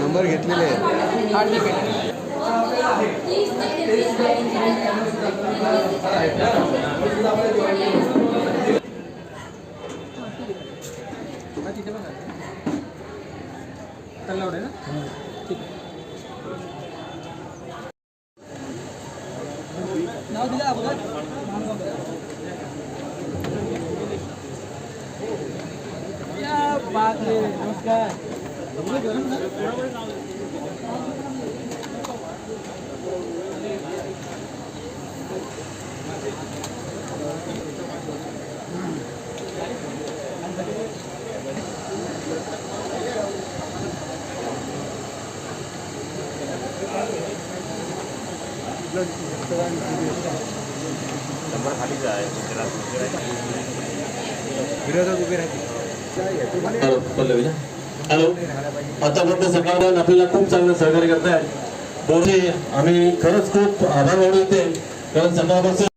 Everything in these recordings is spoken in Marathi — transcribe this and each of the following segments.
नंबर घेतलेले आहेत. हा ठीक आहे विरोधक उभे राहतील हॅलो आतापर्यंत सकाळपर्यंत आपल्याला खूप चांगलं सहकार्य करतायत बोलणे आम्ही खरंच खूप आभार मानू येते कारण सकाळपासून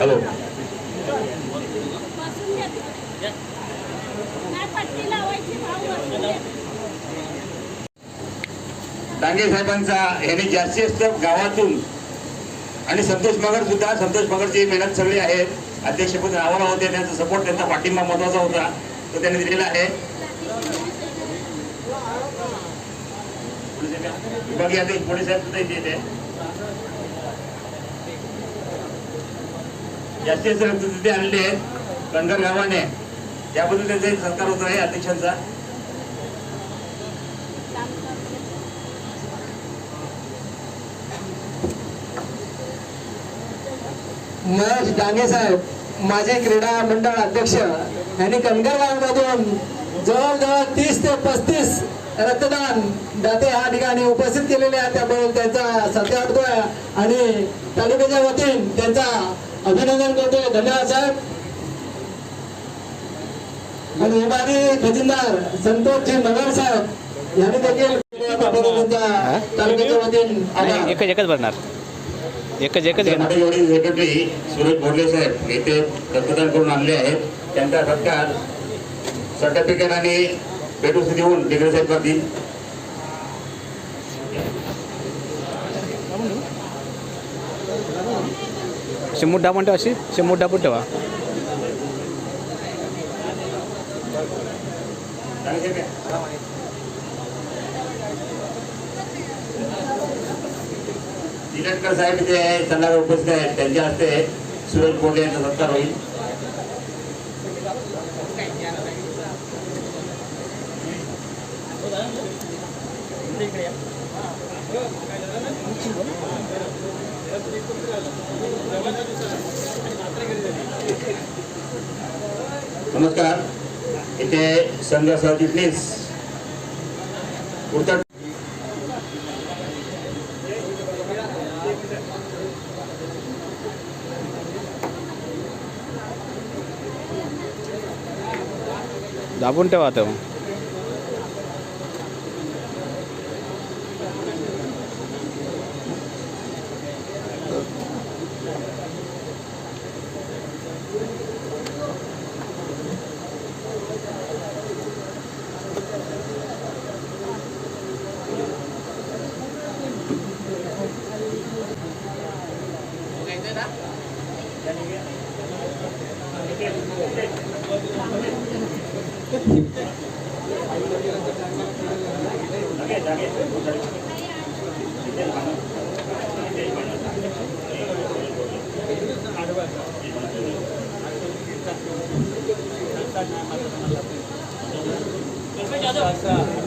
हॅलो डांगे साहेबांचा यांनी जास्तीत जास्त गावातून आणि संतोष मगर सुद्धा संतोष मगरची मेहनत सगळी आहे अध्यक्षपद नावाला होते त्यांचा सपोर्ट त्यांचा पाठिंबा महत्त्वाचा होता. तो त्यांनी दिलेला आहे. विभागीय अध्यक्ष पोलीस साहेब येते? जास्तीत जास्त तिथे आणले आहेत. कणगर गावाने त्याबद्दल त्यांचा एक सत्कार होत आहे अध्यक्षांचा. महेश डांगे साहेब माझे क्रीडा मंडळ अध्यक्ष यांनी कणगरगावमधून जवळजवळ तीस ते पस्तीस रक्तदान दाते या ठिकाणी उपस्थित केलेले आहेत. त्याबद्दल त्यांचा सत्य वाटतोय आणि तालुक्याच्या वतीन त्यांचा अभिनंदन करतोय धन्यवाद साहेब. आणि विभागी खजिनदार संतोषजी नगर साहेब यांनी देखील तालुक्याच्या वतीन एकच एकच भरणार एकच एकच कर्नाटकवरील सेक्रेटरी सुरेश साहेब. येथे रक्तदान करून आणले आहेत. त्यांचा सत्कार सर्टिफिकेट आणि भेटू देऊन डिग्री साहेब करतील शिमूट डाबून ठेवा अशी शिमूट डाबून ठेवा. जिल्हटकर साहेब इथे सल्लागार उपस्थित आहेत त्यांच्या हस्ते सुरेश बोर्डे यांचा सत्कार होईल. नमस्कार. इथे संघ सरचिटणीस उत्तर दाबून ठेवा आता Gracias.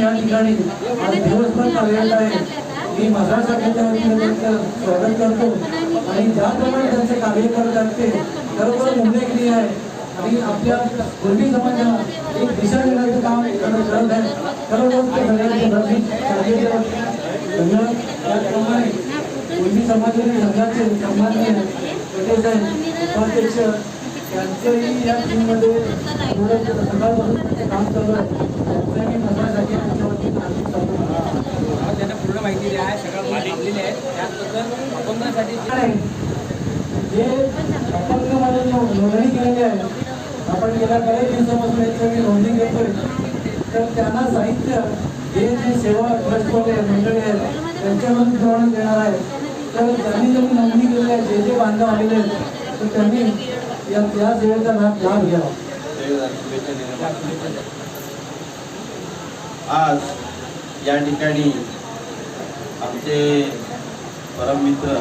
या ठिकाणी दिवसभर कार्यरत आहे मी माझ्या शाखेच्या स्वागत करतो आणि ज्याप्रमाणे त्यांचे कार्य करते खरोखर उल्लेखनीय आहे आणि आपल्या कुणबी समाजाला एक दिशा देण्याचं काम करत आहे खरोखर धन्यवाद त्याचप्रमाणे कुणबी समाजातील संघाचे सन्माननीय पटेल साहेब उपाध्यक्ष त्यांचंही या टीममध्ये थोडं सकाळपासून काम चालू आहे. त्यांचंही वतीने हार्दिक स्वागत त्यांना पूर्ण माहिती द्या सगळं थांबलेले आहेत त्याचबद्दल अपंगांसाठी आहे. जे अपंगमध्ये नो- नोंदणी केलेली आहे आपण गेल्या काही दिवसापासून याची मी नोंदणी घेतोय. तर त्यांना साहित्य हे जे सेवा ट्रस्टवाले मंडळी आहेत त्यांच्याकडून प्रमाणे देणार आहे. तर त्यांनी ज्यांनी नोंदणी केलेली आहे जे जे बांधव आलेले आहेत तर त्यांनी या त्या सेवेचा लाभ लाभ घ्यावा. आज या ठिकाणी आमचे परममित्र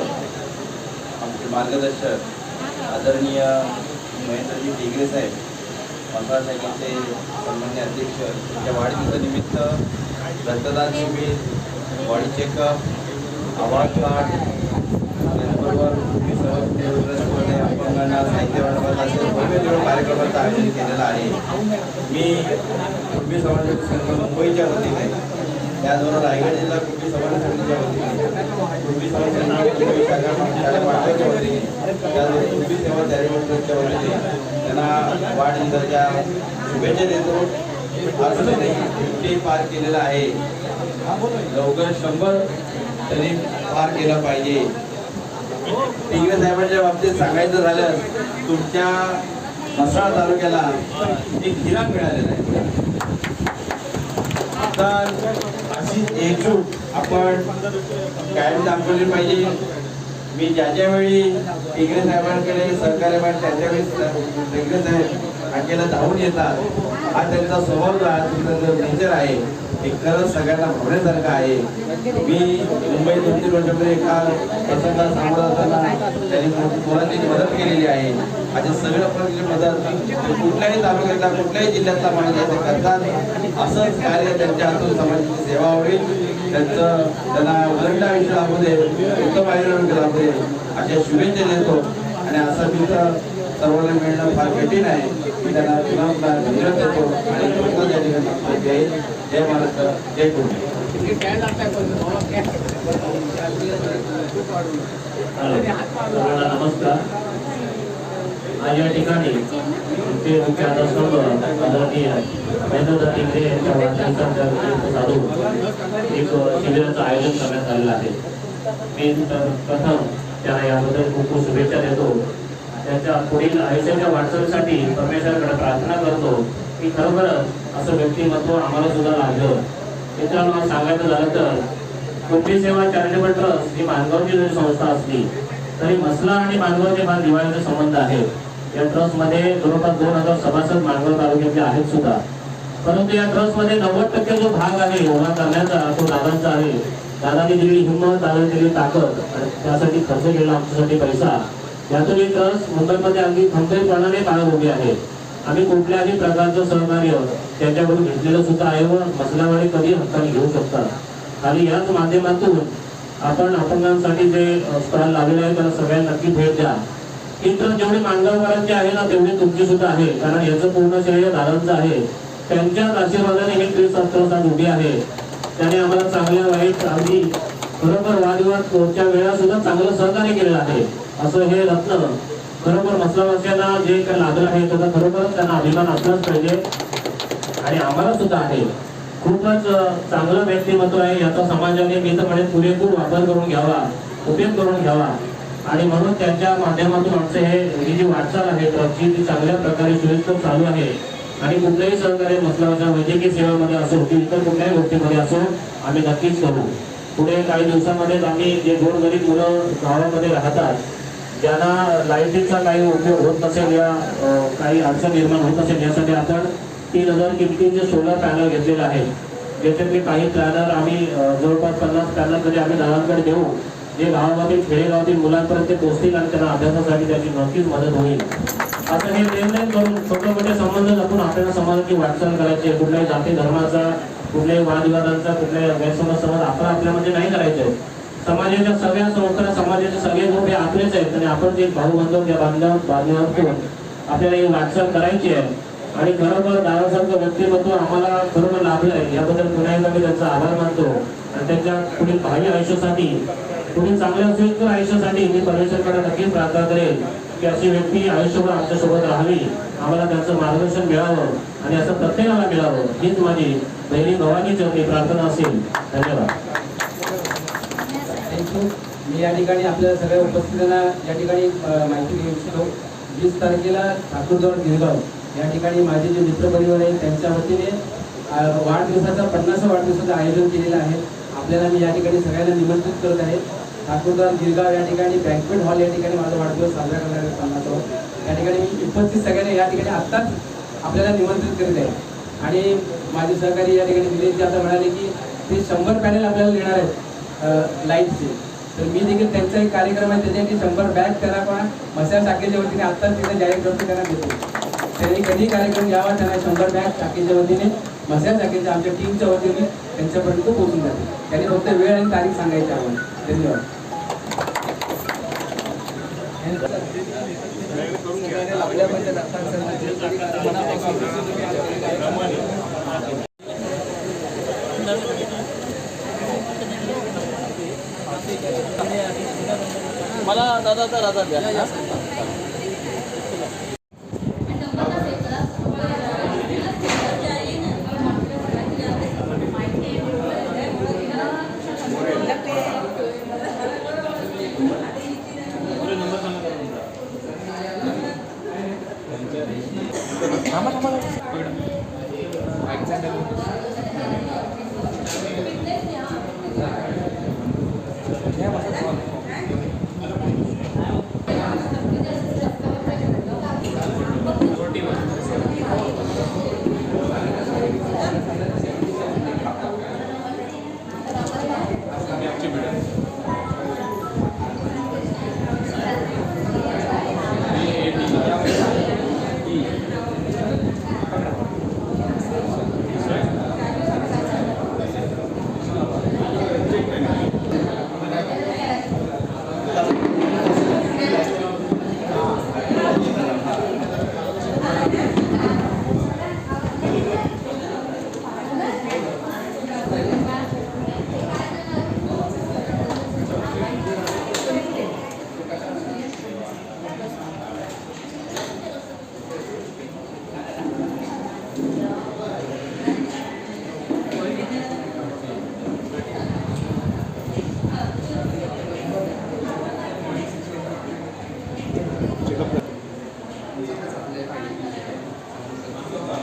आमचे मार्गदर्शक आदरणीय महेंद्रजी ढेगरे साहेब मसाला साहेबांचे सन्मान्य अध्यक्ष यांच्या वाढदिवसानिमित्त रक्तदान शिबिर बॉडी चेकअप आवाज कार्ड त्याचबरोबर तुम्ही सर्व अपंगांना साहित्य वाटपात असेल वेगवेगळ्या कार्यक्रमाचं आयोजन केलेलं आहे. मी कुटुंबी समाज संघ मुंबईच्या वतीने त्याचबरोबर रायगड जिल्हा कुटुंबी समाज संघाच्या वतीने कुटुंबी समाज संघाच्या मुंबई वतीने त्याचबरोबर कुटुंबी सेवा चॅरिटेबलच्या वतीने त्यांना वाढदिवसाच्या शुभेच्छा देतो. अजूनही फिफ्टी पार केलेला आहे. लवकर शंभर तरी पार केला पाहिजे. टिंगरे साहेबांच्या बाबतीत सांगायचं झालं तुमच्या मसाळा तालुक्याला एक हिरा मिळालेला आहे. तर अशी एकजूट आपण कायम दाखवली पाहिजे. मी ज्या ज्या वेळी टिंगरे साहेबांकडे सहकार्य पाहिजे त्याच्या टिंगरे साहेब आणखीला धावून येतात. हा त्यांचा स्वभाव तुमचा जो नेचर आहे हे खरंच सगळ्यांना भावण्यासारखं आहे. मी मुंबई दोन तीन वर्षापूर्वी एका प्रसंगात सामोरं असताना त्यांनी मुलांची मदत केलेली आहे माझ्या सगळ्या प्रकारची मदत कुठल्याही तालुक्यातला कुठल्याही जिल्ह्यातला माणूस आहे ते करतात. असंच कार्य त्यांच्या हातून समाजाची सेवा होईल. त्यांचं त्यांना उदंड आयुष्य लाभू दे उत्तम आयुर्वेद लाभू दे अशा शुभेच्छा देतो. आणि असं मित्र सर्वांना मिळणं फार कठीण आहे. मी त्यांना पुन्हा पुन्हा धन्यवाद देतो. आणि जय जय महाराष्ट्र जय नमस्कार आज या ठिकाणी मुख्य आदरणीय महेंद्रदा टिंगरे यांच्या वाढदिवसाच्या साधून एक शिबिराचं आयोजन करण्यात आलेलं आहे मी तर प्रथम त्यांना याबद्दल खूप खूप शुभेच्छा देतो त्यांच्या पुढील आयुष्याच्या वाटचालीसाठी परमेश्वराकडे प्रार्थना करतो की खरोखरच असं व्यक्तिमत्व आम्हाला सुद्धा लागलं. मित्रांनो सांगायचं झालं तर कुंभी सेवा चॅरिटेबल ट्रस्ट ही मानगावची जरी संस्था असली तरी मसला आणि मानगावचे फार दिवाळीचे संबंध आहेत. या ट्रस्टमध्ये जवळपास दोन हजार सभासद मानगाव तालुक्यातले आहेत सुद्धा. परंतु या ट्रस्टमध्ये नव्वद टक्के जो भाग आहे योगा करण्याचा तो दादांचा आहे. दादांनी दिलेली हिंमत दादांनी दिलेली ताकद त्यासाठी खर्च केला आमच्यासाठी पैसा. यातून ही ट्रस्ट मुंबईमध्ये अगदी खंबीरपणाने पाळत उभी आहे. आम्ही कुठल्याही प्रकारचं सहकार्य त्यांच्याकडून घेतलेलं सुद्धा आहे व मसलावाडी कधी हक्काने घेऊ शकतात. आणि याच माध्यमातून आपण अपंगांसाठी जे स्थळ लावलेले आहे त्याला सगळ्यांना नक्की भेट द्या. इतर जेवढे जेवढी आहे ना तेवढी तुमची सुद्धा आहे. कारण याचं पूर्ण श्रेय दादांचं आहे. त्यांच्याच आशीर्वादाने हे त्रिसंस्था आज उभी आहे. त्याने आम्हाला चांगल्या वाईट आम्ही खरोखर वादविवादच्या वेळा सुद्धा चांगलं सहकार्य केलेलं आहे. असं हे रत्न खरोखर मसलावासियांना जे काही लागलं आहे त्याचा खरोखरच त्यांना अभिमान असलाच पाहिजे. आणि आम्हाला सुद्धा आहे. खूपच चांगलं व्यक्तिमत्व आहे. याचा समाजाने मी तर म्हणेन पुरेपूर वापर करून घ्यावा उपयोग करून घ्यावा. आणि म्हणून त्यांच्या माध्यमातून आमचे हे ही जी वाटचाल आहे ट्रकची ती चांगल्या प्रकारे सुयोजित चालू आहे. आणि कुठल्याही सहकार्य मसलाच्या वैद्यकीय सेवेमध्ये असो की इतर कुठल्याही गोष्टीमध्ये असो आम्ही नक्कीच करू. पुढे काही दिवसामध्येच आम्ही जे गोरगरीब मुलं गावामध्ये राहतात ज्यांना लाईटीचा काही उपयोग होत नसेल या काही अडचण निर्माण होत असेल यासाठी आपण तीन हजार किमतीचे सोलर पॅनल घेतलेले आहे ज्याच्यातले काही पॅनल आम्ही जवळपास पन्नास पॅनल तरी आम्ही गावांकडे देऊ. जे गावामधील खेडेगावातील मुलांपर्यंत ते पोहोचतील आणि त्यांना अभ्यासासाठी त्याची नक्कीच मदत होईल. आता हे निर्णय करून छोटे मोठे संबंध जपून आपल्याला समाजाची वाटचाल करायची कुठल्याही जाती धर्माचा कुठल्याही वादविवादांचा कुठल्याही गैरसमज समज आपण आपल्यामध्ये नाही करायचे. समाजाच्या सगळ्या संस्था समाजाचे सगळे लोक हे आपलेच आहेत. आणि आपण जे भाऊ बांधव त्या बांधव बांधवातून आपल्याला ही वाटचाल करायची आहे. आणि खरोखर दादासारखं व्यक्तिमत्व आम्हाला खरोखर लाभलं आहे. याबद्दल पुन्हा एकदा मी त्यांचा आभार मानतो. आणि त्यांच्या पुढील भावी आयुष्यासाठी पुढील चांगल्या सुयोग्य आयुष्यासाठी मी परमेश्वरकडे नक्की प्रार्थना करेल की अशी व्यक्ती आयुष्यभर आमच्यासोबत राहावी. आम्हाला त्यांचं मार्गदर्शन मिळावं आणि असं प्रत्येकाला मिळावं. हीच माझी बहिणी भवानीची होती प्रार्थना असेल. धन्यवाद. थँक्यू मी या ठिकाणी आपल्या सगळ्या उपस्थितांना या ठिकाणी माहिती देऊ इच्छितो. वीस तारखेला ठाकूरजवळ गिरगाव या ठिकाणी माझे जे मित्रपरिवार आहेत त्यांच्या वतीने वाढदिवसाचा पन्नास वाढदिवसाचं आयोजन केलेलं आहे. आपल्याला मी या ठिकाणी सगळ्यांना निमंत्रित करत आहे. ठाकूरद्वार गिरगाव या ठिकाणी बँकवेट हॉल या ठिकाणी माझा वाढदिवस साजरा करणार आहे पन्नास या ठिकाणी मी उपस्थित सगळ्यांना या ठिकाणी आत्ताच आपल्याला निमंत्रित करीत आहे. आणि माझे सहकारी या ठिकाणी दिलेश आता म्हणाले की ते शंभर पॅनल आपल्याला देणार आहेत. लाईटचे तर मी देखील त्यांचा एक कार्यक्रम आहे त्याच्यासाठी शंभर बॅग त्यांना पण मसाला शाखेच्या वतीने आत्ताच तिथे जाहीर करतो त्यांना देतो. त्यांनी कधी कार्यक्रम घ्यावा त्यांना शंभर बॅग शाखेच्या वतीने मसाला शाखेच्या आमच्या टीमच्या वतीने त्यांच्यापर्यंत पोहोचून जाते. त्यांनी फक्त वेळ आणि तारीख सांगायची आम्हाला. धन्यवाद. मला दादा तर दादा द्या Saya beli yang ini.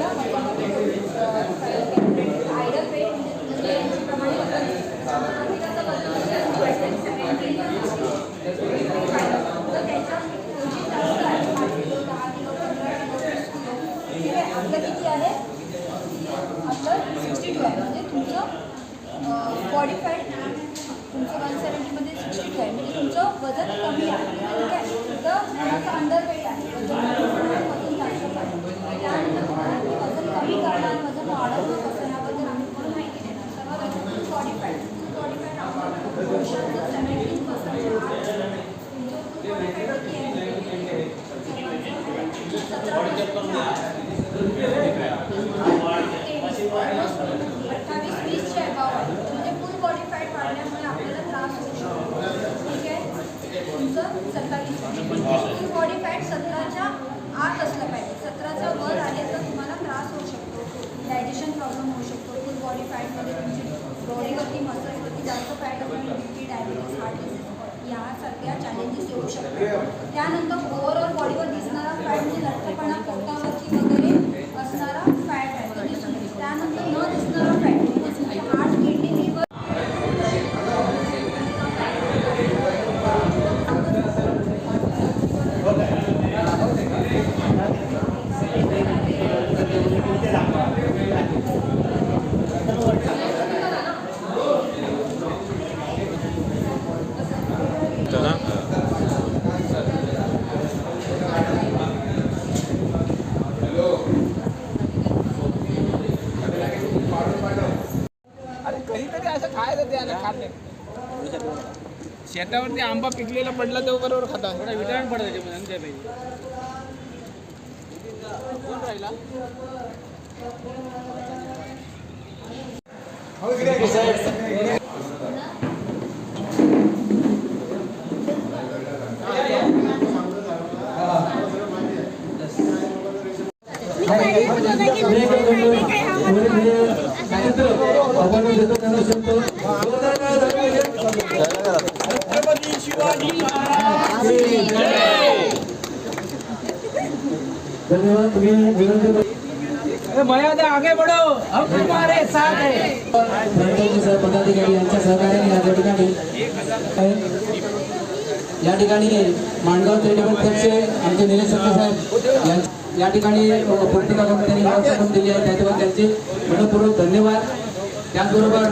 Gracias. सत्तावीस बॉडी फॅट सतराच्या आत असलं पाहिजे सतराच्या वर आले तर तुम्हाला त्रास होऊ शकतो डायजेशन प्रॉब्लेम होऊ शकतो फुल बॉडी फॅटमध्ये तुमची बॉडीवरती मसल्सवरती जास्त फॅट असल्यामुळे बीपी डायबिटीस हार्ट डिसीज यासारख्या चॅलेंजेस येऊ शकतात त्यानंतर ओव्हरऑल बॉडीवर दिसणारा फॅट म्हणजे लठ्ठपणा पोटावरती वगैरे असणारा फॅट आहे तो दिसून येतो त्यानंतर न दिसणारा फॅट म्हणजे तुमचे हार्ट किडनी लिव्हर कधीतरी असं खायचं ते आणि खात नाही शेतावरती आंबा पिकलेला पडला तो बरोबर खाता. थोडा विटामिन पडत त्याच्यामध्ये आणि काय पाहिजे कोण राहिला धन्यवाद तुम्ही विनंती भया आगे बढो हम तुम्हारे साथ है। सरपंच सह पदाधिकारी यांच्या सहकार्याने या ठिकाणी या ठिकाणी माणगाव चॅरिटेबल ट्रस्टचे आमचे निलेश साहेब यां- ठिकाणी पुस्तिका करून त्यांनी दिली आहे त्यांचे मनपूर्वक धन्यवाद. त्याचबरोबर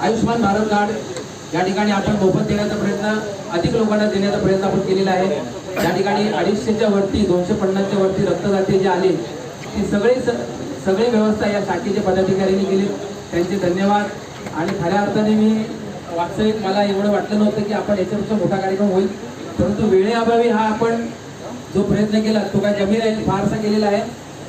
आयुष्यमान भारत कार्ड या ठिकाणी आपण मोफत देण्याचा प्रयत्न अधिक लोकांना देण्याचा प्रयत्न आपण केलेला आहे. या ठिकाणी अडीचशेच्या वरती दोनशे पन्नासच्या वरती रक्तदाते जे आले ती सगळी स- सगळी व्यवस्था या शाखेच्या पदाधिकाऱ्यांनी केली. त्यांचे धन्यवाद. आणि खऱ्या अर्थाने मी वास्तविक मला एवढं वाटलं नव्हतं की आपण याच्यापेक्षा मोठा कार्यक्रम होईल. परंतु वेळेअभावी हा आपण जो प्रयत्न केला तो काय जमीन आहे फारसा केलेला आहे.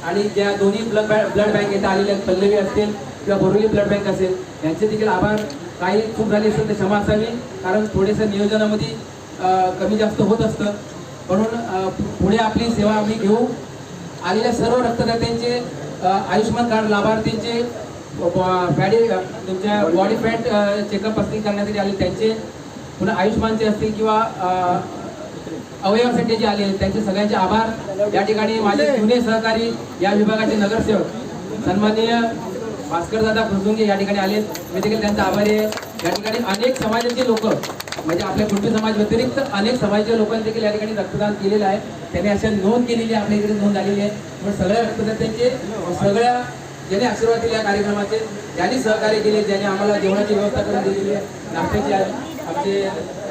आणि ज्या दोन्ही ब्लड ब्लड बँक येथे आलेल्या आहेत पल्लवी असतील किंवा बोरवली ब्लड बँक असेल यांचे देखील आभार. काही चूक झाली असेल तर क्षमा असावी कारण थोडेसं नियोजनामध्ये कमी जास्त होत असतं. म्हणून पुढे आपली सेवा आम्ही घेऊ. आलेल्या सर्व रक्तदात्यांचे आयुष्यमान कार्ड लाभार्थींचे फॅडी तुमच्या बॉडी फॅट चेकअप असतील करण्यासाठी आले त्यांचे पुन्हा आयुष्यमानचे असतील किंवा अवयवासाठी जे आले त्यांचे सगळ्यांचे आभार. या ठिकाणी माझे जुने सहकारी या विभागाचे नगरसेवक सन्माननीय भास्करदादा फुरसुंगे या ठिकाणी आले मी देखील त्यांचा आभारी आहे. या ठिकाणी अनेक समाजाचे लोक म्हणजे आपल्या कुटुंब समाज व्यतिरिक्त अनेक समाजाच्या लोकांनी देखील या ठिकाणी रक्तदान केलेलं आहे. त्यांनी अशा नोंद केलेली आहे आपल्या इकडे नोंद आलेली आहे. पण सगळ्या रक्तदात्यांचे सगळ्या ज्यांनी आशीर्वाद दिले या कार्यक्रमाचे ज्यांनी सहकार्य केले ज्यांनी आम्हाला जेवणाची व्यवस्था करून दिलेली आहे. नाश्त्याची आमचे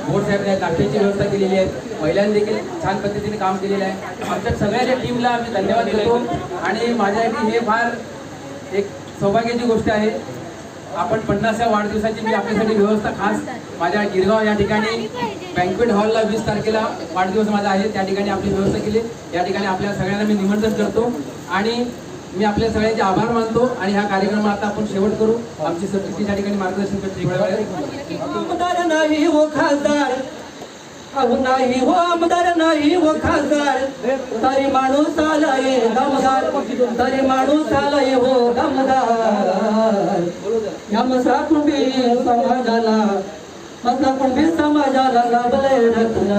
बोर्ड साहेब आहेत नाश्त्याची व्यवस्था केलेली आहे. महिलांनी देखील छान पद्धतीने काम केलेलं आहे. आमच्या सगळ्या टीमला आम्ही धन्यवाद देतो. आणि माझ्यासाठी हे फार एक सौभाग्याची गोष्ट आहे आपण पन्नासव्या वाढदिवसाची मी आपल्यासाठी व्यवस्था खास माझ्या गिरगाव या ठिकाणी बँकवेट हॉलला वीस तारखेला वाढदिवस माझा आहे त्या ठिकाणी आपली व्यवस्था केली. या ठिकाणी आपल्या सगळ्यांना मी निमंत्रण करतो आणि मी आपल्या सगळ्यांचे आभार मानतो आणि हा कार्यक्रम आता आपण शेवट करू. आमची समिती त्या ठिकाणी मार्गदर्शन करते. हो खासदार. अहो नाही हो आमदार नाही हो खासदार. तरी माणूस आलाय दमदार. तरी माणूस आलाय हो दमदार. या मसा कुंभी समाजाला मसा कुंभी समाजाला लाभलंय रत्न.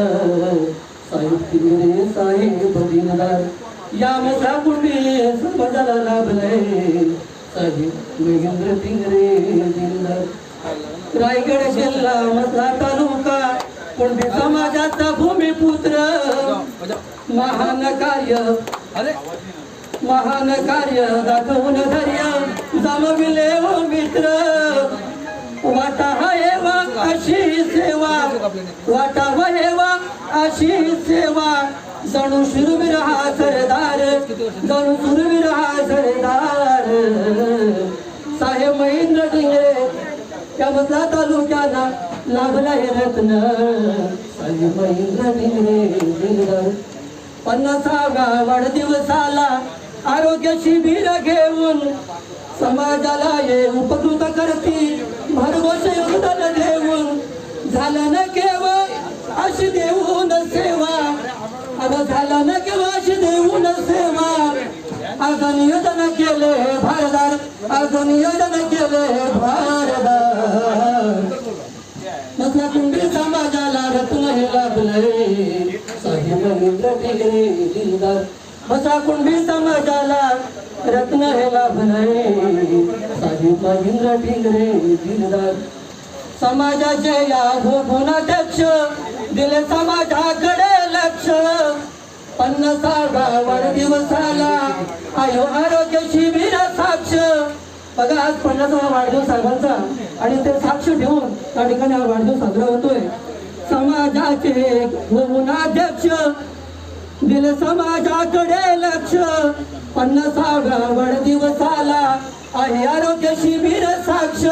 साहेब तिकडे साहेब दिनदार या मसा कुंभी समाजाला लाभलंय. साहेब महेंद्र पिंगरे दिनदार. रायगड जिल्हा मधला तालुका समाजाचा भूमिपुत्र. महान कार्य. महान कार्य दाखवून धैर्य जमविले हो मित्र. वाटा हेवा अशी सेवा. वाटा हेवा अशी सेवा. जणू सुरवीर हा सरदार. जणू सुरवीर हा सरदार. साहेब महेंद्र डिंगरे त्या मधला तालुक्याला लाभलाय रत्न. साहेब पन्नासाव्या वाढदिवसाला आरोग्य शिबिर घेऊन समाजाला हे उपकृत करती भरघोष योगदान देऊन झालं न केवळ अशी देऊन सेवा. अगं झालं न केवळ अशी देऊन सेवा. आज नियोजन केले भारदार. अजून नियोजन केले भार मसला कुंडी समाजाला रत्न हे लाभलंय साहेब दिगरे दिलदार बसा कुंडी समाजाला रत्न हे लाभलंय साहेब महेंद्र टिगरे दिलदार समाजाचे या गुणाध्यक्ष दिले समाजाकडे लक्ष. पन्नासाव्या वाढदिवसाला आयो आरोग्य शिबिर साक्ष. बघा आज पन्नासावा वाढदिवस साहेबांचा आणि ते साक्ष ठेवून त्या ठिकाणी हा वाढदिवस साजरा होतोय. समाजाचे गुणाध्यक्ष दिल समाजाकडे लक्ष. पन्नासाव्या वाढदिवसाला आहे आरोग्य शिबिर साक्ष.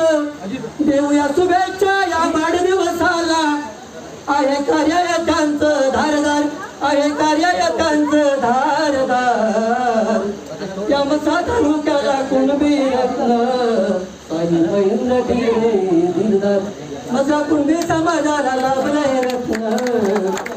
देऊया शुभेच्छा या वाढदिवसाला आहे कार्यकर्त्यांचं धारदार आहे कार्यकर्त्यांचं धारदार. या मसा तालुक्याला कुणबी रत्न दिलदार. मसा कुणबी समाजाला लाभलाय रत्न.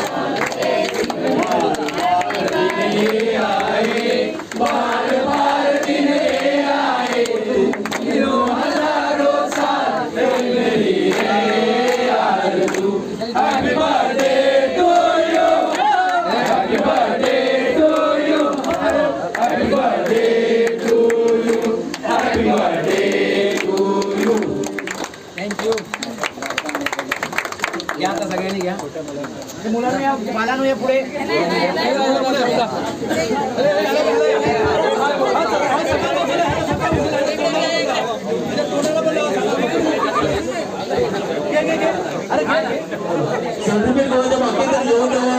खूप शुभेच्छा. हो शाहीर बोला